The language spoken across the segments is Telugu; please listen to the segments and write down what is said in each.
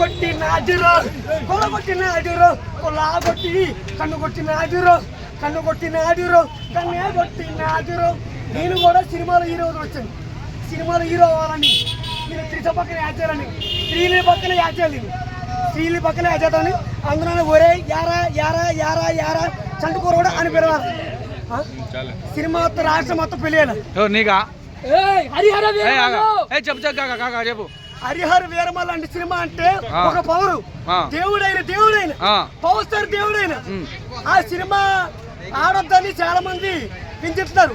కొట్టి నాటిరో కొల కొట్టి నాటిరో కొలా కొట్టి కన్ను కొట్టి నాటిరో కన్ను కొట్టి నాటిరో కన్నే కొట్టి నాటిరో నేను కూడా సినిమాలో హీరో వచ్చాను. సినిమాలో హీరో అవ్వాలని. నేను త్రిస పక్కన యాడ్ చేయాలని స్త్రీని పక్కన యాడ్ చేయాలి నేను. స్త్రీని పక్కన యాడ్ చేద్దామని అందులోనే ఒరే యారా యారా యారా యారా చంటుకూర అని పిలవాలి? సినిమా మొత్తం రాష్ట్రం మొత్తం నీకా? హరిహర. ఏ చెప్పు చెప్పు కాకా కాకా చెప్పు. హరిహర వీరమల్ అంటే సినిమా అంటే. ఒక పవరు ఆ. దేవుడైన దేవుడైన. పవర్ స్టార్ దేవుడైన. ఆ సినిమా ఆడొద్దని చాలా మంది చెప్తారు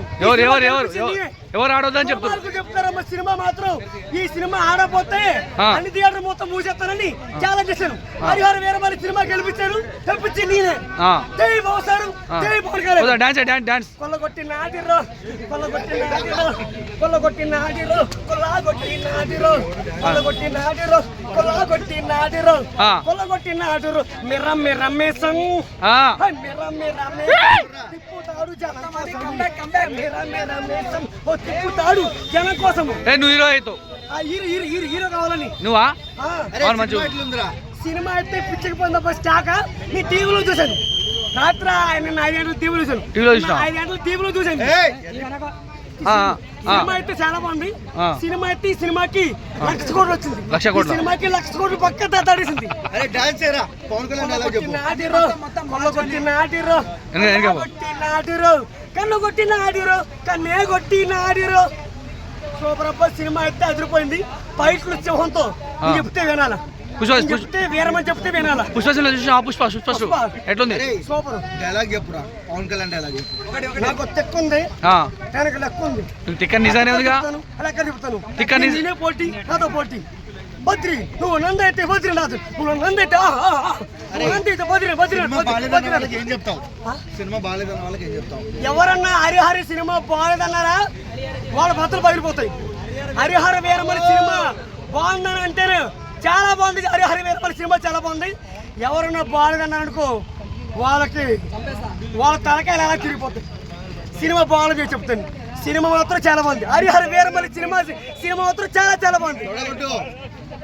ఎవరు ఆడొద్దని చెప్తారు చెప్తారమ్మా సినిమా మాత్రం. ఈ సినిమా ఆడపోతే. అన్ని థియేటర్ మొత్తం మూసేస్తానని చాలా చేశాను హరిహర వీరమల్లి సినిమా గెలిపించారు తెప్పించి నేనే. జై బాబు ఆ. జై పవన్ డాన్స్ డాన్స్ డాన్స్. కొల్లగొట్టి నాటిరో కొల్లగొట్టి నాటిరో కొల్లగొట్టి నాటిరో కొల్లగొట్టి నాటిరో కొల్లగొట్టి నాటిరో కొల్లగొట్టి నాటిరో. కొల్లగొట్టి నాటిరో మిర్ర మిర్ర మేసం మిర్ర మిర్ర మేసం తిప్పుతాడు జనం కోసం మిర్ర మిర్ర మేసం ఓ తిప్పుతాడు జనం కోసం ఏ నువ్వు హీరో ఆ హీరో హీరో హీరో హీరో కావాలని. నువ్వా? ఆ. అవును మంచి. సినిమా అయితే పిచ్చకపోయింది బస్ స్టాక. నీ టీవీలో చూశాను. రాత్రి ఆయన ఐదు గంటలు టీవీలో చూశాను. టీవీలో చూసినావా? ఐదు గంటలు టీవీలో చూశాను. సినిమా అయితే చాలా బాగుంది. సినిమా అయితే ఈ సినిమాకి లక్ష కోట్లు వచ్చింది. లక్ష కోట్ల? సినిమాకి లక్ష కోట్లు పక్క తడిసింది అరే డాన్స్ చేయరా? పవన్ కళ్యాణ్ నాటిరో నాటిరో నాటిరో కన్ను కొట్టి నాటిరో కన్నే కొట్టి నాటిరో సూపర్ అబ్బా సినిమా అయితే అదిరిపోయింది. ఫైట్లు సింహంతో. చెప్తే వినాలా? పుష్ప చెప్తే వీరమని చెప్తే వినాలా? పుష్ప సినిమా చూసిన? పుష్ప పుష్ప పుష్ప. ఎట్లుంది? అరే సూపర్. డైలాగ్ చెప్పురా. పవన్ కళ్యాణ్ డైలాగ్ చెప్పు. నాకు తెక్క ఉంది. ఆ, వెనక లెక్క ఉంది. తిక్కని నిజానే ఉందిగా? చెప్తాను, లెక్క చెప్తాను తిక్క ని- నేనే పోటీ నాతో పోటీ. బద్రి నువ్వు నందైతే బద్రి నాథ్ నువ్వు నందైతే నందైతే బద్రి బద్రి సినిమా బద్రి బాగాలేదన్న వాళ్ళకి ఏం చెప్తావు? ఆ? సినిమా బాగాలేదన్న వాళ్ళకి ఏం చెప్తావు? ఎవరన్నా హరిహర సినిమా బాగుందన్నారా వాళ్ళ బతులు పగిలిపోతాయి హరిహర వీరమల సినిమా బాగుందని అంటేనే చాలా బాగుంది. హరిహర వీరమల సినిమా చాలా బాగుంది. ఎవరన్నా బాగుందన్నారు అనుకో వాళ్ళకి వాళ్ళ తలకాయలు ఎలా తిరిగిపోతాయి. సినిమా బాగుంది చెప్తాను. సినిమా మాత్రం చాలా బాగుంది. హరిహర వీరమల సినిమా సినిమా మాత్రం చాలా చాలా బాగుంది.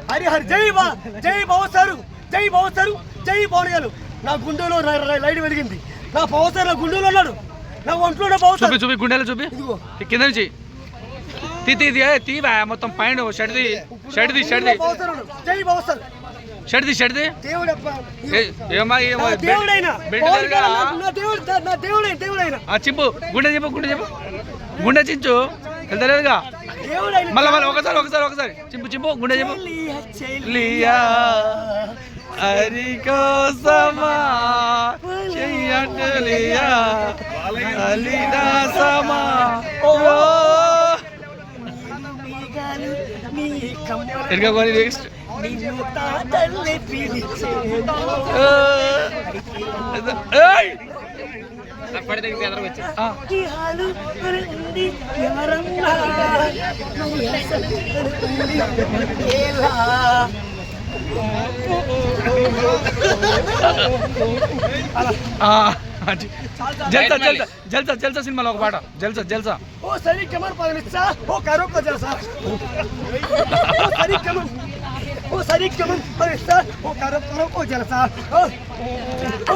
హరిహర జై బా జై బావసారు జై బావసారు జై గారు నా గుండెలో లైట్ వెలిగింది. నా పవసారు నా గుండెలో ఉన్నాడు. నా ఒంట్లో చూపి బావసారు చూపి గుండెలు చూపి. కింద నుంచి. తీ తీ తీవా మొత్తం పైన షర్ట్ది బావసారు ఉన్నాడు. జై దేవుడైన. దేవుడైన. ఆ చింపు గుండె చెప్పు గుండె చెప్పు గుండె చించు. వెళ్తలేదుగా దేవుడైన మళ్ళా మళ్ళీ ఒకసారి ఒకసారి ఒకసారి. చింపు చింపు గుండె చెప్పు చెల్లియా, చెల్లియా. లియా హరి కోసమా చెయ్యటలియా అలిదాసమా ఎరుగా కొని నెక్స్ట్. ఏయ్ जलसा जलसा जलसा जलसा सिनेमा लोक पाटा जलसा जलसा ओ सरी कमर पगलीचा ओ कारो पजा सा सरी कमर ओ सरी कमर पगलीचा ओ कारो करो ओ जलसा ओ